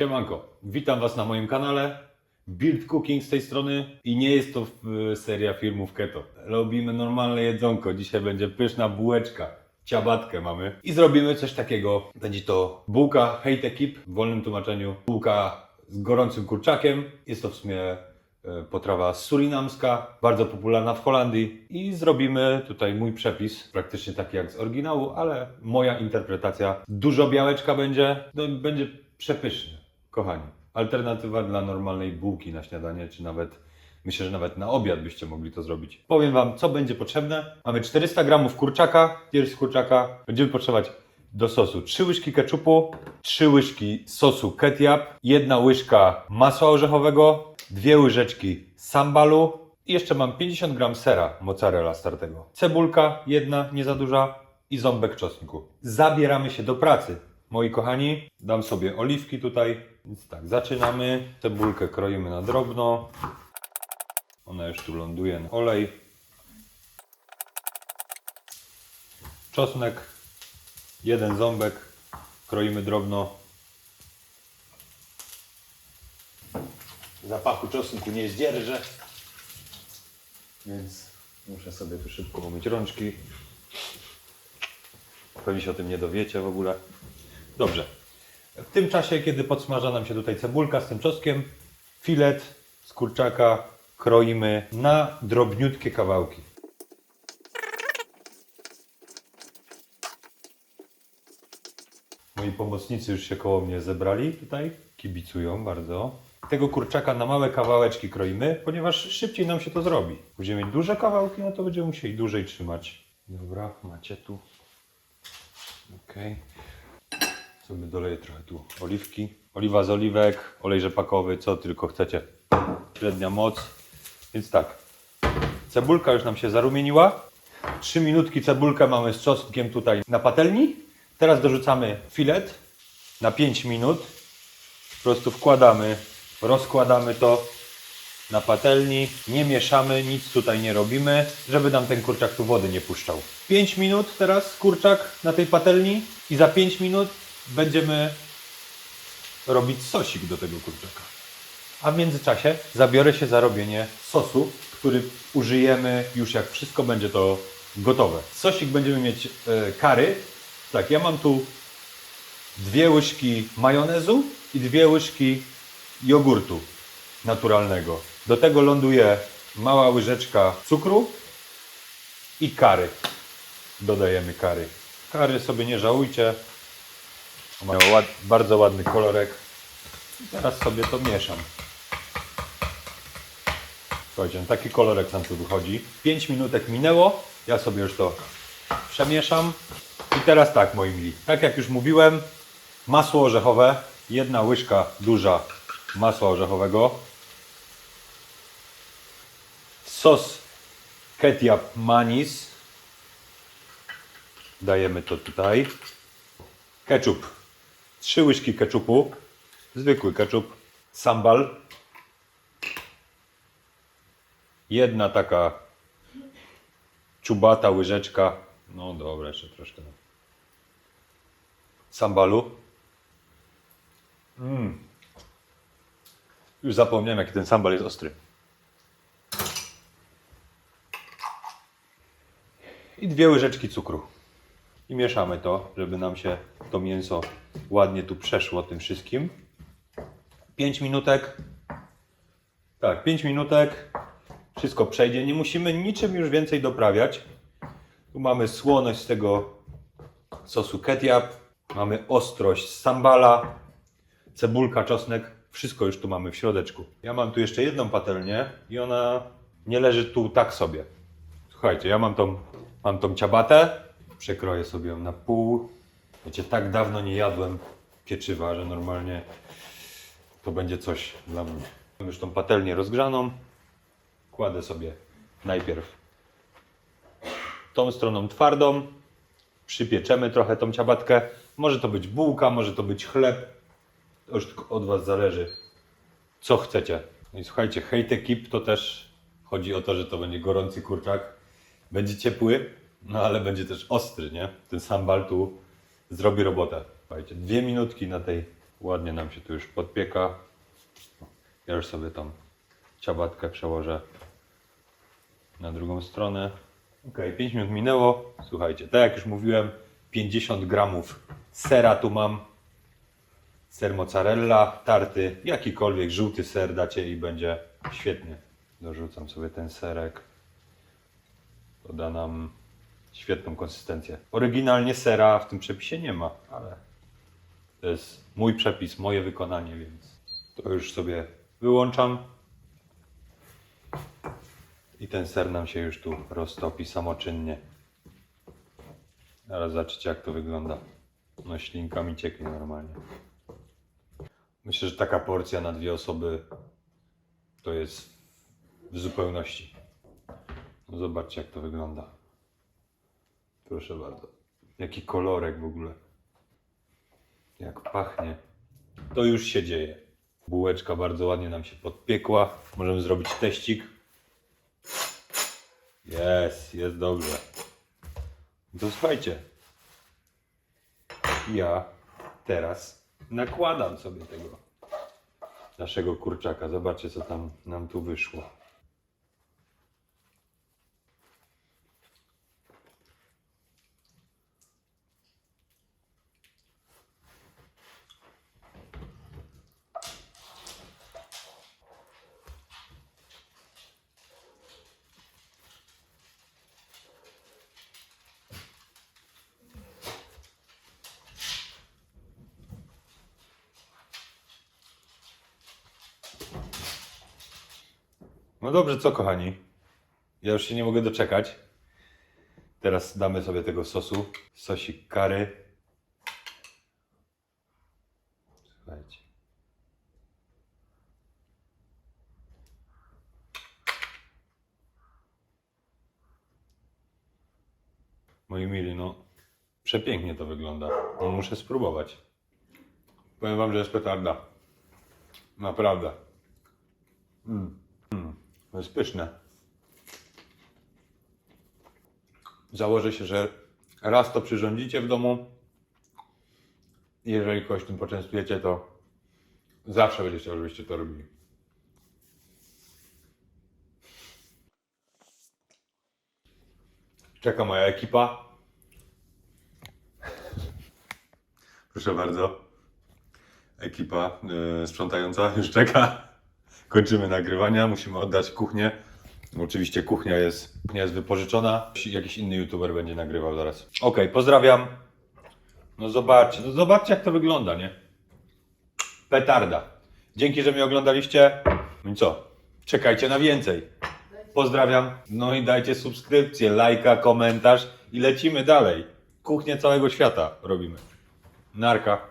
Siemanko, witam Was na moim kanale. Build Cooking z tej strony i nie jest to y, seria filmów keto. Robimy normalne jedzonko. Dzisiaj będzie pyszna bułeczka. Ciabatkę mamy i zrobimy coś takiego. Będzie to bułka hate keep w wolnym tłumaczeniu. Bułka z gorącym kurczakiem. Jest to w sumie e, potrawa surinamska, bardzo popularna w Holandii i zrobimy tutaj mój przepis, praktycznie taki jak z oryginału, ale moja interpretacja. Dużo białeczka będzie, no, będzie przepyszny, kochani. Alternatywa dla normalnej bułki na śniadanie, czy nawet myślę, że nawet na obiad byście mogli to zrobić. Powiem Wam, co będzie potrzebne. Mamy 400 gramów kurczaka, pierś kurczaka. Będziemy potrzebować do sosu 3 łyżki keczupu, 3 łyżki sosu ketchup, jedna łyżka masła orzechowego, dwie łyżeczki sambalu i jeszcze mam 50 gram sera mozzarella startego. Cebulka, jedna, nie za duża i ząbek czosnku. Zabieramy się do pracy. Moi kochani, dam sobie oliwki tutaj. Więc tak, zaczynamy. Cebulkę kroimy na drobno. Ona już tu ląduje na olej. Czosnek, jeden ząbek, kroimy drobno. Zapachu czosnku nie zdzierżę, więc muszę sobie tu szybko umyć rączki. Pewnie się o tym nie dowiecie w ogóle. Dobrze. W tym czasie, kiedy podsmaża nam się tutaj cebulka z tym czosnkiem, filet z kurczaka kroimy na drobniutkie kawałki. Moi pomocnicy już się koło mnie zebrali tutaj, kibicują bardzo. Tego kurczaka na małe kawałeczki kroimy, ponieważ szybciej nam się to zrobi. Będziemy mieć duże kawałki, no to będziemy musieli dłużej trzymać. Dobra, macie tu. Okej. Sobie doleję trochę tu oliwki. Oliwa z oliwek, olej rzepakowy, co tylko chcecie. Średnia moc. Więc tak. Cebulka już nam się zarumieniła. 3 minutki cebulkę mamy z czosnkiem tutaj na patelni. Teraz dorzucamy filet na 5 minut. Po prostu wkładamy, rozkładamy to na patelni, nie mieszamy, nic tutaj nie robimy, żeby nam ten kurczak tu wody nie puszczał. 5 minut teraz kurczak na tej patelni i za 5 minut będziemy robić sosik do tego kurczaka. A w międzyczasie zabiorę się za robienie sosu, który użyjemy już jak wszystko będzie to gotowe. Sosik będziemy mieć e, kary. Tak, ja mam tu dwie łyżki majonezu i dwie łyżki jogurtu naturalnego. Do tego ląduje mała łyżeczka cukru i kary. Dodajemy kary. Kary sobie nie żałujcie. Mają ład, bardzo ładny kolorek. Teraz sobie to mieszam. Słuchajcie, no taki kolorek nam tu wychodzi. 5 minutek minęło. Ja sobie już to przemieszam. I teraz tak, moi mili. Tak jak już mówiłem, masło orzechowe. Jedna łyżka duża masła orzechowego. Sos ketchup manis. Dajemy to tutaj. Ketchup. Trzy łyżki ketchupu. Zwykły ketchup. Sambal. Jedna taka czubata łyżeczka. No dobra, jeszcze troszkę. Sambalu. Mm. Już zapomniałem, jaki ten sambal jest ostry. I dwie łyżeczki cukru. I mieszamy to, żeby nam się to mięso ładnie tu przeszło tym wszystkim. 5 minutek. Tak, 5 minutek. Wszystko przejdzie. Nie musimy niczym już więcej doprawiać. Tu mamy słoność z tego sosu ketchup. Mamy ostrość z sambala. Cebulka, czosnek. Wszystko już tu mamy w środeczku. Ja mam tu jeszcze jedną patelnię i ona nie leży tu tak sobie. Słuchajcie, ja mam tą, mam tą ciabatę. Przekroję sobie ją na pół. Wiecie, tak dawno nie jadłem pieczywa, że normalnie to będzie coś dla mnie. Mam już tą patelnię rozgrzaną. Kładę sobie najpierw tą stroną twardą. Przypieczemy trochę tą ciabatkę. Może to być bułka, może to być chleb. To już tylko od Was zależy, co chcecie. No i słuchajcie, hate keep to też chodzi o to, że to będzie gorący kurczak. Będzie ciepły, no ale będzie też ostry, nie? Ten sambal tu zrobi robotę. Słuchajcie, dwie minutki na tej Ładnie nam się tu już podpieka. Ja już sobie tą ciabatkę przełożę na drugą stronę. Ok, 5 minut minęło. Słuchajcie, tak jak już mówiłem, 50 gramów sera tu mam. Ser mozzarella, tarty, jakikolwiek żółty ser dacie i będzie świetnie. Dorzucam sobie ten serek. To da nam świetną konsystencję. Oryginalnie sera w tym przepisie nie ma, ale to jest mój przepis, moje wykonanie, więc to już sobie wyłączam. I ten ser nam się już tu roztopi samoczynnie. Zaraz zobaczycie jak to wygląda. No ślinka mi cieknie normalnie. Myślę, że taka porcja na dwie osoby to jest w zupełności. No zobaczcie jak to wygląda. Proszę bardzo. Jaki kolorek w ogóle. Jak pachnie. To już się dzieje. Bułeczka bardzo ładnie nam się podpiekła. Możemy zrobić teścik. Jest, jest dobrze. To słuchajcie. Ja teraz nakładam sobie tego naszego kurczaka. Zobaczcie, co tam nam tu wyszło. No dobrze, co kochani? Ja już się nie mogę doczekać. Teraz damy sobie tego sosu. Sosik kary. Słuchajcie. Moi mili, no przepięknie to wygląda. No, muszę spróbować. Powiem wam, że jest petarda. Naprawdę. To jest pyszne. Założę się, że raz to przyrządzicie w domu. Jeżeli kogoś tym poczęstujecie, to zawsze będzie chciał, żebyście to robili. Czeka moja ekipa. Proszę bardzo. Ekipa y, sprzątająca już czeka. Kończymy nagrywania, musimy oddać kuchnię. Oczywiście kuchnia jest, kuchnia jest wypożyczona. Jakiś inny youtuber będzie nagrywał zaraz. Okej, pozdrawiam. No zobaczcie, no zobaczcie jak to wygląda, nie? Petarda. Dzięki, że mnie oglądaliście. No i co? Czekajcie na więcej. Pozdrawiam. No i dajcie subskrypcję, lajka, komentarz i lecimy dalej. Kuchnię całego świata robimy. Narka.